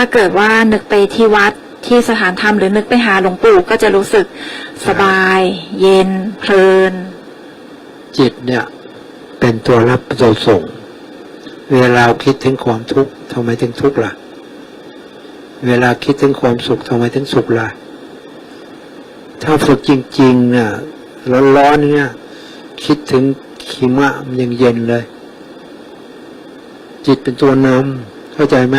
ถ้าเกิดว่านึกไปที่วัดที่สถานธรรมหรือนึกไปหาหลวงปู่ก็จะรู้สึกสบาย เย็น เพลิน จิตเนี่ย เป็นตัวรับตัวส่ง เวลาเราคิดถึงความทุกข์ทำไมถึงทุกข์ล่ะ เวลาคิดถึงความสุขทำไมถึงสุขล่ะ ถ้าฝึกจริงๆเนี่ยร้อนๆเนี่ย คิดถึงขีมะมันยังเย็นเลย จิตเป็นตัวนำเข้าใจไหม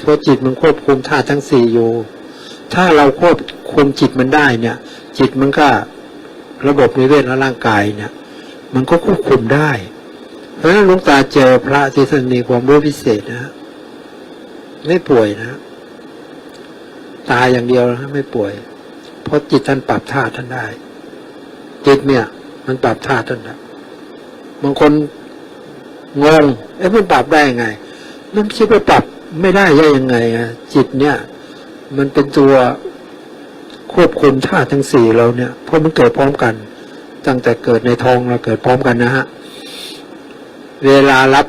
เพราะจิตมันควบคุมธาตุทั้งสี่อยู่ ถ้าเราควบคุมจิตมันได้เนี่ย จิตมันก็ระบบนิเวศและร่างกายเนี่ย มันก็ควบคุมได้ เพราะฉะนั้นหลวงตาเจอพระที่ท่านมีความรู้พิเศษนะ ไม่ป่วยนะ ตายอย่างเดียวนะไม่ป่วย เพราะจิตท่านปรับธาตุท่านได้ จิตเนี่ย มันปรับธาตุท่านได้บางคนงงเอ๊ะมันปรับได้ยังไง มันคิดว่าปรับ ไม่ได้ได้ยังไงอะจิตเนี่ย มันเป็นตัวควบคุมธาตุทั้งสี่เราเนี่ยเพราะมันเกิดพร้อมกัน ตั้งแต่เกิดในท้องเราเกิดพร้อมกันนะฮะเวลารับ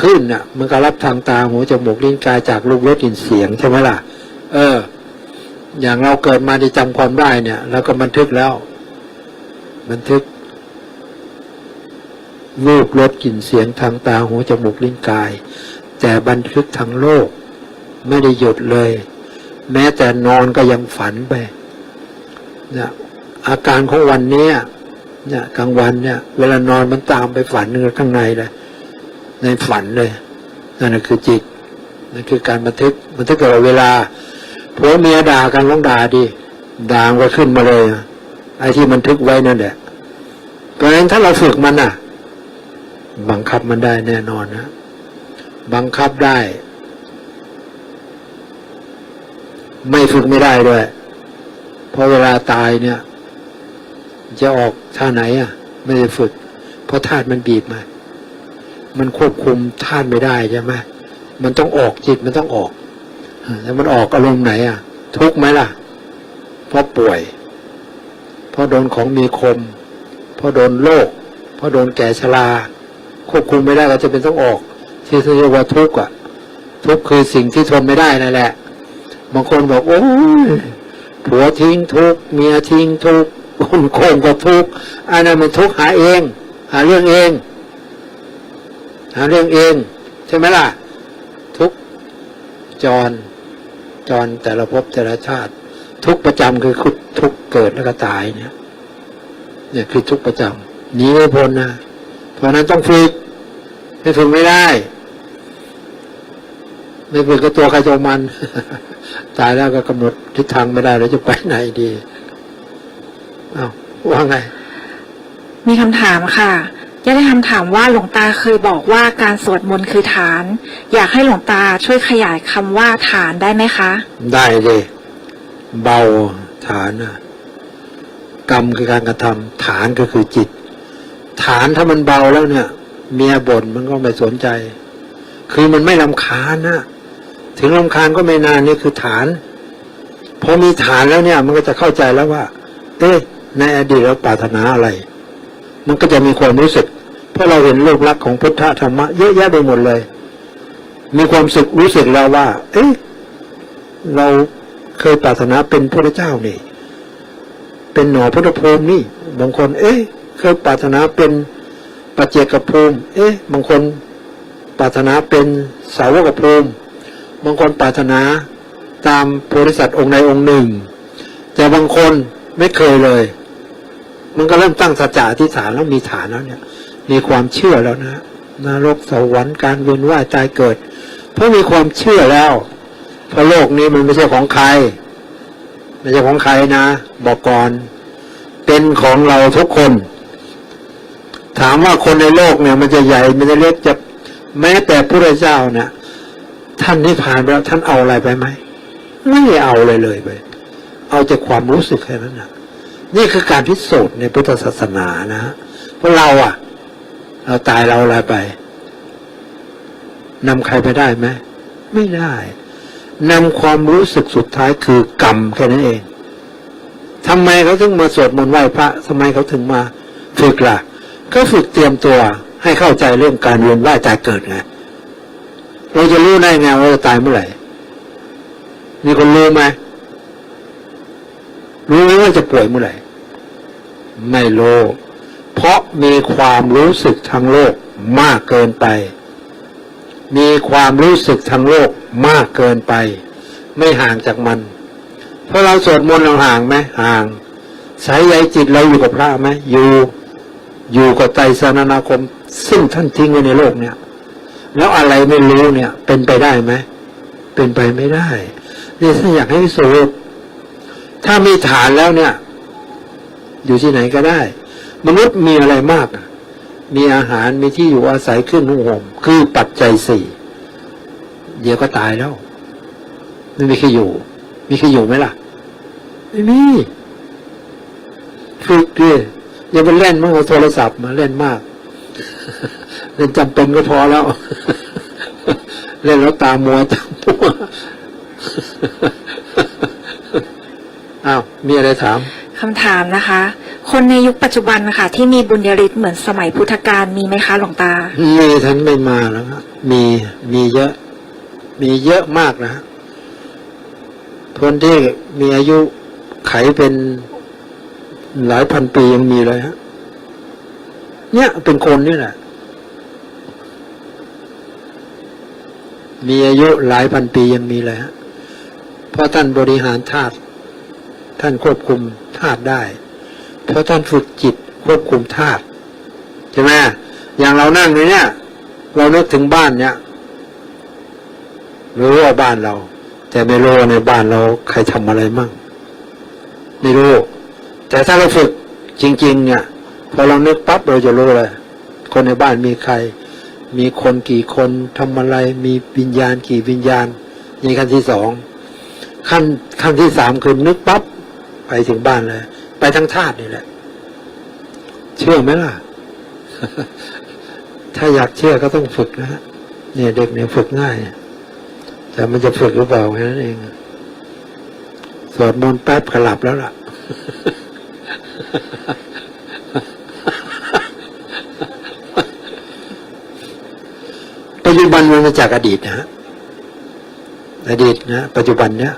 ขึ้นน่ะ มันก็รับทางตาหูจมูกลิ้นกายจากรูปรสกลิ่นเสียงใช่ไหมล่ะ เออ อย่างเราเกิดมาได้จำความได้เนี่ยเราก็บันทึกแล้ว บันทึกรูปรสกลิ่นเสียงทางตาหูจมูกลิ้นกาย แต่บันทึกทางโลก ไม่ได้หยุดเลย แม้แต่นอนก็ยังฝันไปเนี่ยอาการของวันนี้เนี่ยกลางวันเนี่ย เวลานอนมันตามไปฝันข้างในเลยในฝันเลยนั่นคือจิตนั่นคือการบันทึกบันทึกตลอดเวลาผัวเมียด่ากันร้องด่าดีด่าก็ขึ้นมาเลยไอ้ที่บันทึกไว้นั่นแหละเพราะฉะนั้นถ้าเราฝึกมันอะ บังคับมันได้แน่นอนนะ บังคับได้ ไม่ฝึกไม่ได้ด้วยเพราะเวลาตายเนี่ย จะออกท่าไหนอะ ไม่ได้ฝึก เพราะธาตุมันบีบมา มันควบคุมธาตุไม่ได้ใช่ไหมมันต้องออกจิตมันต้องออกแล้วมันออกอารมณ์ไหนอะ ทุกข์ไหมล่ะ เพราะป่วย เพราะโดนของมีคม เพราะโดนโรคเพราะโดนแก่ชราควบคุมไม่ได้ก็จะเป็นต้องออก ที่เรียกว่าทุกข์อะทุกข์คือสิ่งที่ทนไม่ได้นั่นแหละบางคนบอกโอ้ยผัวทิ้งทุกข์เมียทิ้งทุกข์คนโกงก็ทุกข์อันนั้นมันทุกข์หาเอง หาเรื่องเอง หาเรื่องเอง ใช่ไหมล่ะ ทุกข์จรจรแต่ละภพแต่ละชาติ ทุกประจำคือคุทุกเกิดแล้วก็ตายเนี่ยเนี่ยคือทุกประจำหนีไม่พ้นนะเพราะฉะนั้นต้องฝึกไม่ฝึกไม่ได้ ไม่ฝึกก็ตัวใครตัวมัน ตายแล้วก็กำหนดทิศทางไม่ได้แล้วจะไปไหนดีอ้าวว่าไง มีคำถามค่ะจะได้คำถามว่าหลวงตาเคยบอกว่าการสวดมนต์คือฐาน อยากให้หลวงตาช่วยขยายคำว่าฐานได้ไหมคะ ได้เลยเบาฐานน่ะกรรมคือการกระทำฐานก็คือจิต ฐานถ้ามันเบาแล้วเนี่ย เมียบ่นมันก็ไม่สนใจ คือมันไม่ลำคาญนะ ถึงลำคาญก็ไม่นานนี่คือฐานพอมีฐานแล้วเนี่ย มันก็จะเข้าใจแล้วว่า เอ๊ะในอดีตเราปรารถนาอะไร มันก็จะมีความรู้สึก เพราะเราเห็นรูปลักษณ์ของพุทธธรรมะเยอะแยะไปหมดเลย มีความสึกรู้สึกแล้วว่า เอ๊ะเราเคยปรารถนาเป็นพระเจ้านี่ เป็นหนอพุทธภูมินี่ บางคน เอ๊ะ เคยปรารถนาเป็นปัจเจกภูมิ เอ๊ะ บางคนปรารถนาเป็นสาวกภูมิ บางคนปรารถนาตามโพธิสัตว์องค์ใดองค์หนึ่ง แต่บางคนไม่เคยเลย มันก็เริ่มตั้งสัจจะอธิษฐานแล้วมีฐานแล้วเนี่ย มีความเชื่อแล้วนะนรกสวรรค์การเวียนว่ายตายเกิด เพราะมีความเชื่อแล้วเพราะโลกนี้มันไม่ใช่ของใคร ไม่ใช่ของใครนะ บอกก่อน เป็นของเราทุกคน ถามว่าคนในโลกเนี่ย มันจะใหญ่มันจะเล็กจะแม้แต่พระเจ้าเนี่ย ท่านนิพพานไปแล้วท่านเอาอะไรไปไหมไม่เอาเลยเลยไป เอาแต่ความรู้สึกแค่นั้นนะนี่คือการพิสูจน์ในพุทธศาสนานะเพราะเราอะ เราตายเราอะไรไปนำใครไปได้ไหมไม่ได้นำความรู้สึกสุดท้ายคือกรรมแค่นั้นเองทำไมเขาถึงมาสวดมนต์ไหว้พระทำไมเขาถึงมาฝึกล่ะ ก็ฝึกเตรียมตัวให้เข้าใจเรื่องการเวียนว่ายตายเกิดไง เราจะรู้ได้ไงว่าเราตายเมื่อไหร่มีคนรู้ไหมรู้ไหมว่าจะป่วยเมื่อไหร่ ไม่รู้เพราะมีความรู้สึกทางโลกมากเกินไป มีความรู้สึกทางโลกมากเกินไป ไม่ห่างจากมันเพราะเราสวดมนต์เราห่างไหมห่างสายใยจิตเราอยู่กับพระไหมอยู่ อยู่กับไตรสรณาคม ซึ่งท่านทิ้งไว้ในโลกเนี่ย แล้วอะไรไม่รู้เนี่ย เป็นไปได้ไหมเป็นไปไม่ได้เนี่ยถ้าอยากให้พิสูจน์ถ้ามีฐานแล้วเนี่ย อยู่ที่ไหนก็ได้ มนุษย์มีอะไรมาก มีอาหารมีที่อยู่อาศัยขึ้นนุ่งห่มคือปัจจัยสี่เดี๋ยวก็ตายแล้วไม่มีใครอยู่ มีใครอยู่ไหมล่ะไม่มีฝึกดิอย่าไปเล่นมั่งเอาโทรศัพท์มาเล่นมาก เล่นจำเป็นก็พอแล้ว เล่นแล้วตามัวตามัวอ้าวมีอะไรถามคำถามนะคะ คนในยุคปัจจุบันค่ะที่มีบุญญาฤทธิ์เหมือนสมัยพุทธกาลมีไหมคะหลวงตามีท่านไม่มาแล้วครับมีมีเยอะ มีเยอะมากนะฮะคนที่มีอายุไขเป็นหลายพันปียังมีเลยฮะเนี่ยเป็นคนนี่แหละ มีอายุหลายพันปียังมีเลยฮะเพราะท่านบริหารธาตุท่านควบคุมธาตุได้ เพราะท่านฝึกจิตควบคุมธาตุใช่ไหมอย่างเรานั่งเนี่ย เรานึกถึงบ้านเนี่ยรู้ว่าบ้านเรา แต่ไม่รู้ในบ้านเราใครทำอะไรมั่งไม่รู้ แต่ถ้าเราฝึกจริง ๆ เนี่ยพอเรานึกปั๊บเราจะรู้เลยคนในบ้านมีใคร มีคนกี่คนทำอะไรมีวิญญาณกี่วิญญาณนี่ขั้นที่สองขั้นขั้นที่สามคือนึกปั๊บไปถึงบ้านเลย ไปทั้งธาตุนี่แหละ เชื่อไหมล่ะ ถ้าอยากเชื่อก็ต้องฝึกนะฮะเนี่ยเด็กเนี่ยฝึกง่าย แต่มันจะฝึกหรือเปล่าแค่นั้นเองสวดมนต์แป๊บก็หลับแล้วล่ะ ปัจจุ บันมันมาจากอดีตนะฮะอดีตนะปัจจุบันเนี่ย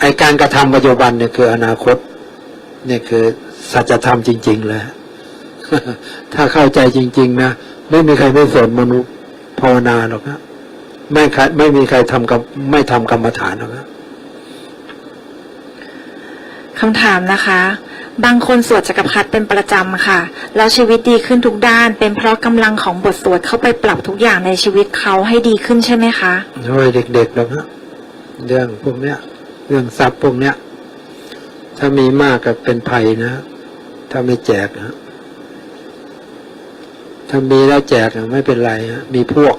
ไอการกระทำปัจจุบันเนี่ยคืออนาคตเนี่ยคือสัจธรรมจริงๆเลยถ้าเข้าใจจริง ๆ นะไม่มีใครไม่สนมนุษย์ภาวนาหรอกนะไม่ไม่มีใครทำกับไม่ทำกรรมฐานหรอกนะ คำถามนะคะ บางคนสวดจักรพรรดิเป็นประจำค่ะ แล้วชีวิตดีขึ้นทุกด้าน เป็นเพราะกำลังของบทสวดเข้าไปปรับทุกอย่างในชีวิตเขาให้ดีขึ้นใช่ไหมคะโอ้ยเด็กๆหรอกนะเรื่องพวกเนี้ย เรื่องทรัพย์พวกเนี้ย ถ้ามีมากก็เป็นภัยนะ ถ้าไม่แจกนะถ้ามีแล้วแจกอะไม่เป็นไรฮะมีพวก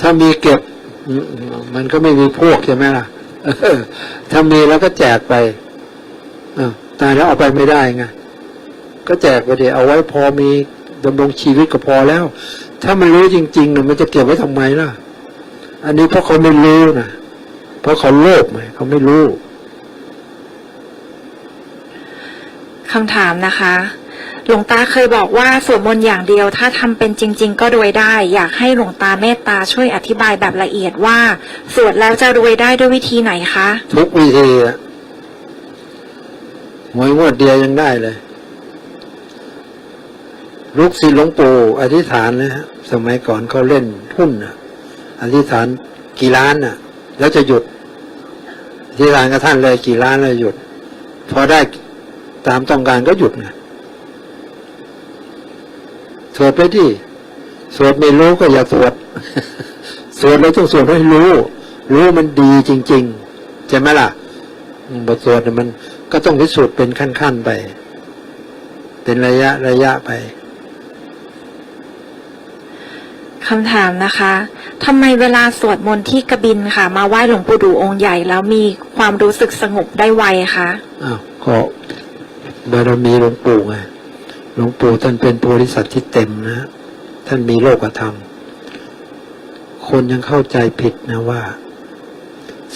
ถ้ามีเก็บมันก็ไม่มีพวกใช่ไหมล่ะ ถ้ามีแล้วก็แจกไปตายแล้วเอาไปไม่ได้ไงก็แจกไปเดี๋ยวเอาไว้พอมีดำรงชีวิตก็พอแล้ว ถ้ามันรู้จริงๆเนะมันจะเก็บไว้ทำไมล่ะ อันนี้เพราะเขาไม่รู้นะเพราะเขาโลภไงเขาไม่รู้คำถามนะคะ หลวงตาเคยบอกว่าสวดมนต์อย่างเดียว ถ้าทำเป็นจริง ๆ ก็รวยได้ อยากให้หลวงตาเมตตาช่วยอธิบายแบบละเอียดว่า สวดแล้วจะรวยได้ด้วยวิธีไหนคะทุกวิธีอะหวยงวดเดียวยังได้เลย ลูกศิษย์หลวงปู่อธิษฐานเลยฮะสมัยก่อนเขาเล่นหุ้นอะอธิษฐานกี่ล้านอะ แล้วจะหยุดอธิษฐานกับท่านเลยกี่ล้านเลยหยุดพอได้ตามต้องการก็หยุดไง สวดไปที่สวดไม่รู้ก็อย่าสวดสวดแล้วต้องสวดให้รู้ รู้มันดีจริงๆใช่ไหมล่ะอืมบทสวดเนี่ยมันก็ต้องพิสูจน์เป็นขั้นๆไป เป็นระยะระยะไปคำถามนะคะทำไมเวลาสวดมนต์ที่กระบินค่ะ มาไหว้หลวงปู่ดูองค์ใหญ่แล้วมีความรู้สึกสงบได้ไวคะอ้าวก็บารมีหลวงปู่ไง หลวงปู่ท่านเป็นโพธิสัตว์ที่เต็มนะ ท่านมีโลกธรรม คนยังเข้าใจผิดนะว่า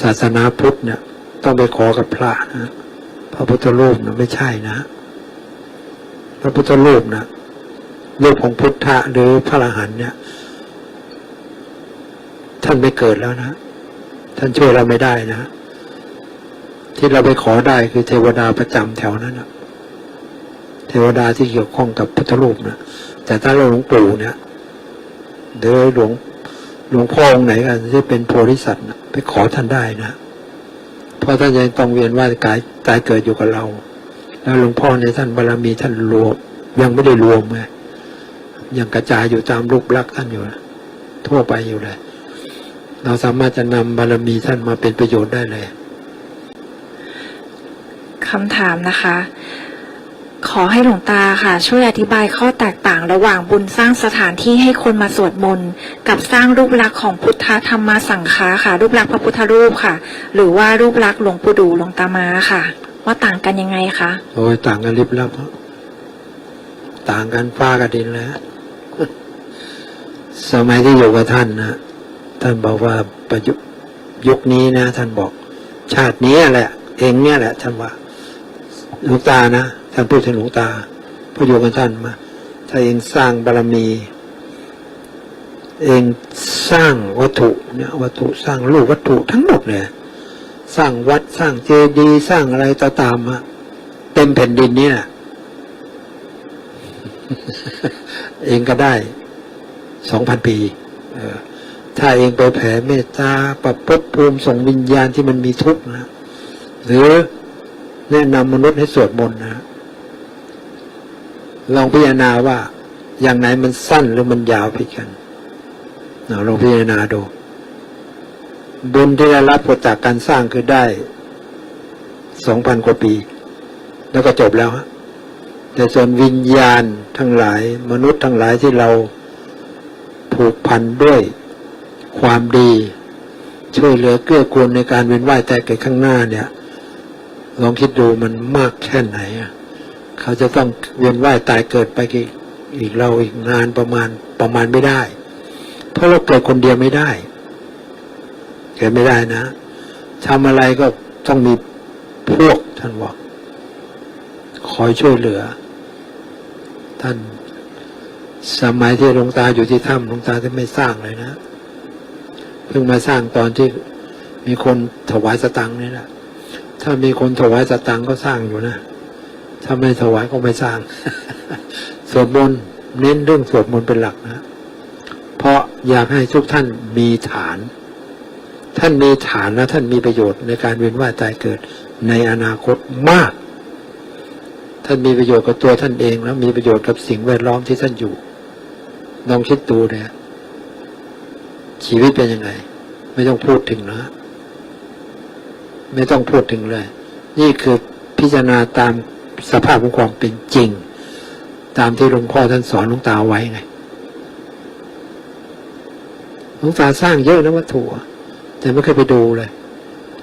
ศาสนาพุทธเนี่ย ต้องไปขอกับพระนะพระพุทธรูปนะไม่ใช่นะ พระพุทธรูปนะรูปของพุทธะหรือพระอรหันต์เนี่ย ท่านไม่เกิดแล้วนะ ท่านช่วยเราไม่ได้นะ ที่เราไปขอได้คือเทวดาประจำแถวนั้นนะ เทวดาที่เกี่ยวข้องกับพุทธรูปนะแต่ถ้าเราหลวงปู่เนี่ยหรือหลวงหลวงพ่อองค์ไหนกันที่เป็นโพธิสัตว์นะไปขอท่านได้นะเพราะท่านยังต้องเวียนว่ายกายตายเกิดอยู่กับเรา แล้วหลวงพ่อในท่านบารมีท่านรวมยังไม่ได้รวมไงยังกระจายอยู่ตามรูปลักษณ์ท่านอยู่นะทั่วไปอยู่เลย เราสามารถจะนำบารมีท่านมาเป็นประโยชน์ได้เลยคำถามนะคะ ขอให้หลวงตาค่ะ ช่วยอธิบายข้อแตกต่างระหว่างบุญสร้างสถานที่ให้คนมาสวดมนต์กับสร้างรูปลักษณ์ของพุทธธรรมสังฆาค่ะ รูปลักษณ์พระพุทธรูปค่ะ หรือว่ารูปลักษณ์หลวงปู่ดูหลวงตามาค่ะ ว่าต่างกันยังไงคะโอ้ยต่างกันลิบลับอะต่างกันฟ้ากับดินแล้วสมัยที่อยู่กับท่านนะท่านบอกว่าประยุกยุคนี้นะ ท่านบอก ชาตินี้แหละ เองเนี่ยแหละ ท่านว่าหลวงตานะ ท่านพูดถึงหลวงตาพูดอยู่กับท่านมาถ้าเองสร้างบารมี เองสร้างวัตถุเนี่ยวัตถุสร้างรูปวัตถุทั้งหมดเลยสร้างวัดสร้างเจดีย์สร้างอะไรต่อตามอะเต็มแผ่นดินนี่แหละเองก็ได้สองพันปีถ้าเองไปแผ่เมตตาปรับภพภูมิส่งวิญญาณที่มันมีทุกข์นะ หรือแนะนำมนุษย์ให้สวดมนต์นะ ลองพิจารณาว่าอย่างไหนมันสั้นหรือมันยาวผิดกันเราลองพิจารณาดู บุญที่ได้รับผลจากการสร้างคือได้สองพันกว่าปี แล้วก็จบแล้วฮะแต่ส่วนวิญญาณทั้งหลาย มนุษย์ทั้งหลายที่เราผูกพันด้วยความดี ช่วยเหลือเกื้อกูลในการเวียนว่ายแต่เกิดข้างหน้าเนี่ย ลองคิดดูมันมากแค่ไหนอะ เขาจะต้องเวียนว่ายตายเกิดไปกี่อีกเราอีกนานประมาณประมาณไม่ได้ เพราะเราเกิดคนเดียวไม่ได้ เกิดไม่ได้นะทำอะไรก็ต้องมีพวกท่านบอกคอยช่วยเหลือ ท่านสมัยที่หลวงตาอยู่ที่ถ้ำหลวงตาจะไม่สร้างเลยนะ เพิ่งมาสร้างตอนที่มีคนถวายสตังค์นี่แหละถ้ามีคนถวายสตังค์ก็สร้างอยู่นะ ถ้าไม่ถวายก็ไม่สร้าง สวดมนต์เน้นเรื่องสวดมนต์เป็นหลักนะ เพราะอยากให้ทุกท่านมีฐาน ท่านมีฐานและท่านมีประโยชน์ในการเวียนว่ายตายเกิดในอนาคตมาก ท่านมีประโยชน์กับตัวท่านเอง แล้วมีประโยชน์กับสิ่งแวดล้อมที่ท่านอยู่ลองคิดดูเนี่ยชีวิตเป็นยังไง ไม่ต้องพูดถึงนะ ไม่ต้องพูดถึงเลย นี่คือพิจารณาตาม สภาพของความเป็นจริง ตามที่หลวงพ่อท่านสอนหลวงตาไว้ไงหลวงตาสร้างเยอะนะวัตถุแต่ไม่เคยไปดูเลย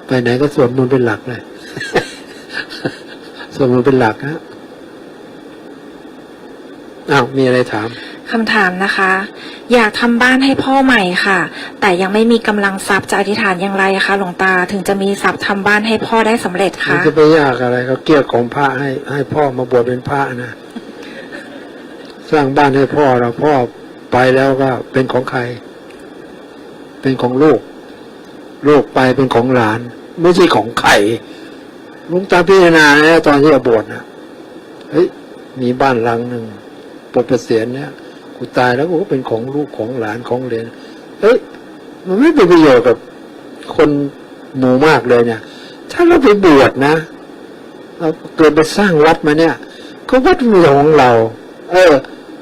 ไปไหนก็สวดมนต์เป็นหลักเลยสวดมนต์เป็นหลักฮะอ้าวมีอะไรถาม คำถามนะคะ อยากทำบ้านให้พ่อใหม่ค่ะ แต่ยังไม่มีกำลังทรัพย์จะอธิษฐานอย่างไรคะหลวงตาถึงจะมีทรัพย์ทำบ้านให้พ่อได้สำเร็จมันคะจะไปยากอะไรก็เกี่ยวของพระให้ให้พ่อมาบวชเป็นพระนะสร้างบ้านให้พ่อเราพ่อไปแล้วก็เป็นของใคร เป็นของลูก ลูกไปเป็นของหลาน ไม่ใช่ของใครหลุงตาพิจารณานะตอนที่จะบวชนะเฮ้ยมีบ้านหลังหนึ่งปลดเกษียณเนี่ย กูตายแล้วกูก็เป็นของลูกของหลานของเลนเฮ้ยมันไม่เป็นประโยชน์กับคนหมู่มากเลยเนี่ย ถ้าเราไปบวชนะเราเกิดไปสร้างวัดมาเนี่ย ก็วัดเป็นของเรา เออ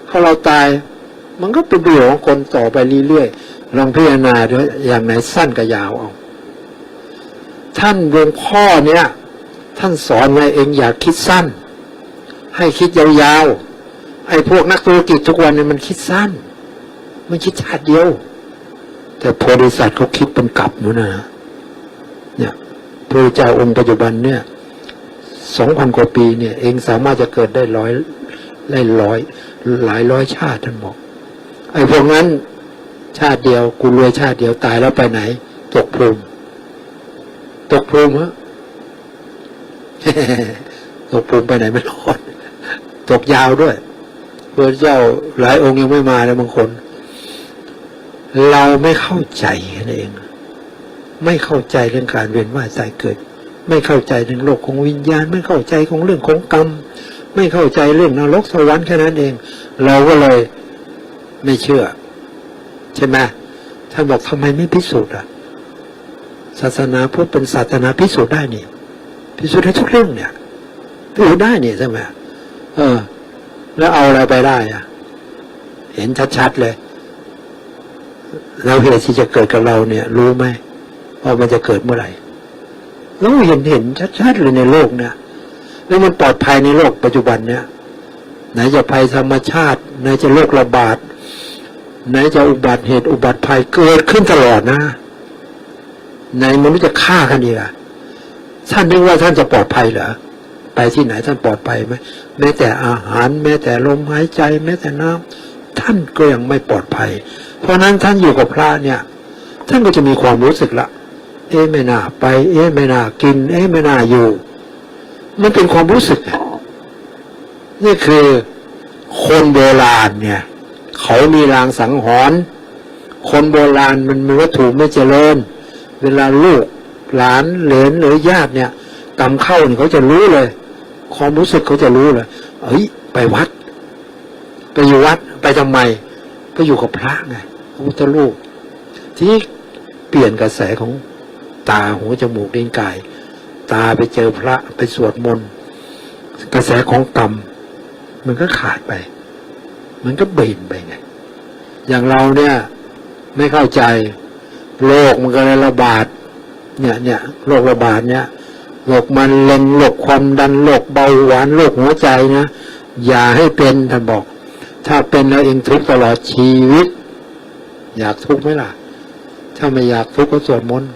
พอเราตาย มันก็เป็นประโยชน์ของคนต่อไปเรื่อยๆลองพิจารณาด้วยอย่างไหนสั้นกับยาวเอาท่านหลวงพ่อเนี่ย ท่านสอนไว้เองอย่าคิดสั้น ให้คิดยาวๆ ไอ้พวกนักธุรกิจทุกวันเนี่ยมันคิดสั้น มันคิดชาติเดียว แต่โพธิสัตว์เขาคิดเป็นกลับนู่นนะเนี่ยพระเจ้าองค์ปัจจุบันเนี่ยสองพันกว่าปีเนี่ย เองสามารถจะเกิดได้ร้อยได้ร้อย หลายร้อยชาติท่านบอกไอ้พวกนั้นชาติเดียวกูรวยชาติเดียวตายแล้วไปไหน ตกพรหมตกพรหมฮะตกพรหมไปไหนไม่รอดตกยาวด้วย พระเจ้าหลายองค์ยังไม่มาเลยบางคน เราไม่เข้าใจกันเอง ไม่เข้าใจเรื่องการเวียนว่ายตายเกิด ไม่เข้าใจเรื่องโลกของวิญญาณ ไม่เข้าใจของเรื่องของกรรม ไม่เข้าใจเรื่องนรกสวรรค์แค่นั้นเอง เราก็เลยไม่เชื่อ ใช่ไหมท่านบอกทำไมไม่พิสูจน์อะศาสนาพุทธเป็นศาสนาพิสูจน์ได้นี่พิสูจน์ได้ทุกเรื่องเนี่ยพิสูจน์ได้เนี่ยใช่ไหมเออ แล้วเอาอะไรไปได้อะเห็นชัดๆเลย แล้วเหตุที่จะเกิดกับเราเนี่ย รู้ไหมว่ามันจะเกิดเมื่อไหร่เราเห็นเห็นชัดๆเลยในโลกเนี่ย แล้วมันปลอดภัยในโลกปัจจุบันเนี่ย ไหนจะภัยธรรมชาติ ไหนจะโรคระบาด ไหนจะอุบัติเหตุอุบัติภัยเกิดขึ้นตลอดนะไหนมนุษย์จะฆ่ากันอีกอะท่านนึกว่าท่านจะปลอดภัยเหรอ ไปที่ไหนท่านปลอดภัยไหมแม้แต่อาหารแม้แต่ลมหายใจ แม้แต่น้ำท่านก็ยังไม่ปลอดภัย เพราะฉะนั้นท่านอยู่กับพระเนี่ย ท่านก็จะมีความรู้สึกละ เอ๊ะไม่น่าไป เอ๊ะไม่น่ากิน เอ๊ะไม่น่าอยู่ มันเป็นความรู้สึก นี่คือคนโบราณเนี่ย เขามีรางสังหรณ์คนโบราณมันมีวัตถุไม่เจริญ เวลาลูกหลานเหลนหรือญาติเนี่ยกำเข้าเนี่ยเขาจะรู้เลย ความรู้สึกเขาจะรู้เลยเอ้ย ไปวัด ไปอยู่วัด ไปทำไม ไปอยู่กับพระไงพระพุทธรูปทีนี้เปลี่ยนกระแสของตาหูจมูกเลิ้นกาย ตาไปเจอพระไปสวดมนต์กระแสของกรรม มันก็ขาดไป มันก็เบ่นไปไงอย่างเราเนี่ย ไม่เข้าใจโรคมันก็เลยระบาด เนี่ยเนี่ยโรคระบาดเนี่ย โรคมันเร็งโรคความดันโรคเบาหวานโรคหัวใจนะอย่าให้เป็นท่านบอก ถ้าเป็นแล้วเองทุกตลอดชีวิต อยากทุกไหมล่ะ ถ้าไม่อยากทุกก็สวดมนต์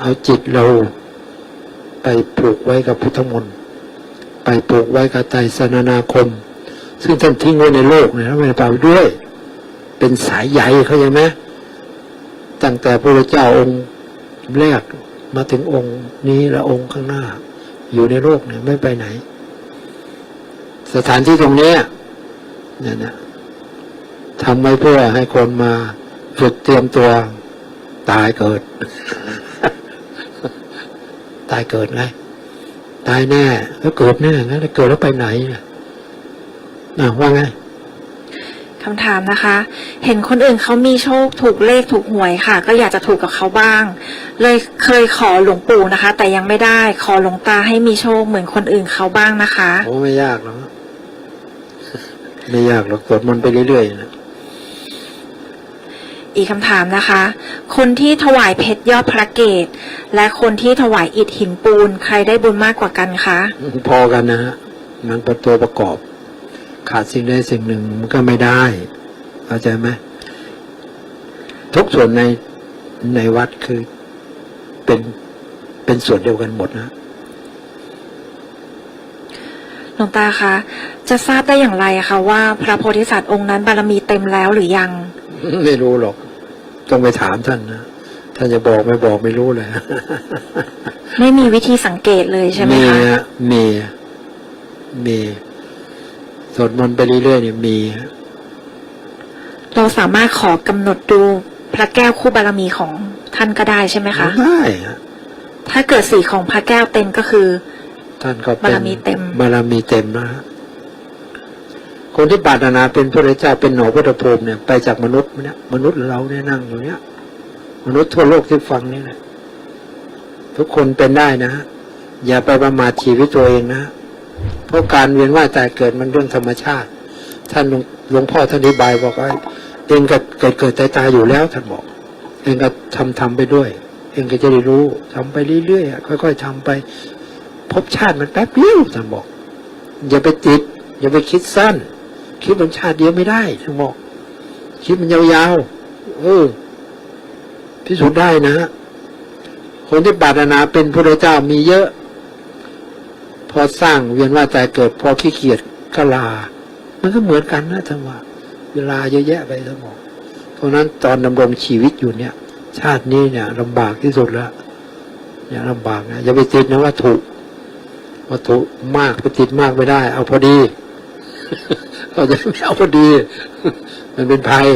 เอาจิตเราไปปลูกไว้กับพุทธมนต์ไปปลูกไว้กับไตรสนานาคม ซึ่งท่านทิ้งไว้ในโลกนะไม่ได้เปล่าด้วย เป็นสายใยเขาใช่ไหมตั้งแต่พระเจ้าองค์แรก มาถึงองค์นี้และองค์ข้างหน้า อยู่ในโลกเนี่ยไม่ไปไหน สถานที่ตรงนี้เนี่ยนะทำไว้เพื่อให้คนมาฝึกเตรียมตัวตายเกิด ตายเกิดไงตายแน่ แล้วเกิดแน่งั้นแล้วเกิดแล้วไปไหนนะอะว่าไง คำถามนะคะ เห็นคนอื่นเขามีโชคถูกเลขถูกหวยค่ะ ก็อยากจะถูกกับเขาบ้าง เลยเคยขอหลวงปู่นะคะ แต่ยังไม่ได้ขอหลวงตาให้มีโชคเหมือนคนอื่นเขาบ้างนะคะ โอ้ไม่ยากหรอกไม่ยากหรอกสวดมนต์ไปเรื่อยๆนะอีกคำถามนะคะ คนที่ถวายเพชรยอดพระเกตและคนที่ถวายอิฐหินปูน ใครได้บุญมากกว่ากันคะ พอกันนะฮะมันเป็นตัวประกอบ ขาดสิ่งใดสิ่งหนึ่งมันก็ไม่ได้เข้าใจไหมทุกส่วนในในวัดคือเป็นเป็นส่วนเดียวกันหมดนะหลวงตาคะจะทราบได้อย่างไรอะคะว่า พระโพธิสัตว์องค์นั้นบารมีเต็มแล้วหรือยัง ไม่รู้หรอก ต้องไปถามท่านนะท่านจะบอกไม่บอกไม่รู้เลยไม่มีวิธีสังเกตเลยใช่ไหมมีคะฮะมีมี สวดมนต์ไปเรื่อยๆเนี่ยมีฮะเราสามารถขอกำหนดดูพระแก้วคู่บารมีของท่านก็ได้ใช่ไหมคะได้ฮะถ้าเกิดสีของพระแก้วเต็มก็คือ ท่านก็เป็นบารมีเต็มบารมีเต็มนะฮะคนที่ปรารถนาเป็นพระเจ้าเป็นหนอพุทธภูมิเนี่ยไปจากมนุษย์เนี่ยมนุษย์เราเนี่ยนั่งอยู่เนี่ย มนุษย์ทั่วโลกที่ฟังนี่แหละทุกคนเป็นได้นะฮะอย่าไปประมาทชีวิตตัวเองนะฮะ เพราะการเวียนว่ายตายเกิดมันเรื่องธรรมชาติ ท่านหลวงพ่อท่านอธิบายบอกว่าเองก็เกิดเกิดตายตายอยู่แล้วท่านบอก เองก็ทำทำไปด้วย เองก็จะได้รู้ทำไปเรื่อยๆค่อย ๆทำไปภพชาติมันแป๊บเดียวท่านบอก อย่าไปติด อย่าไปคิดสั้น คิดมันชาติเดียวไม่ได้ท่านบอก คิดมันยาวๆเออพิสูจน์ได้นะฮะคนที่ปรารถนาเป็นพระเจ้ามีเยอะ พอสร้างเวียนว่าใจเกิด พอขี้เกียจก็ลา มันก็เหมือนกันนะท่านว่า เวลาเยอะแยะไปท่านบอกเพราะนั้นตอนดำรงชีวิตอยู่เนี่ย ชาตินี้เนี่ยลำบากที่สุดแล้วอย่าลำบากนะอย่าไปติดนะว่าถูกวัตถุมากไปติดมากไม่ได้ เอาพอดีเขาจะไม่เอาพอดี มันเป็นภัย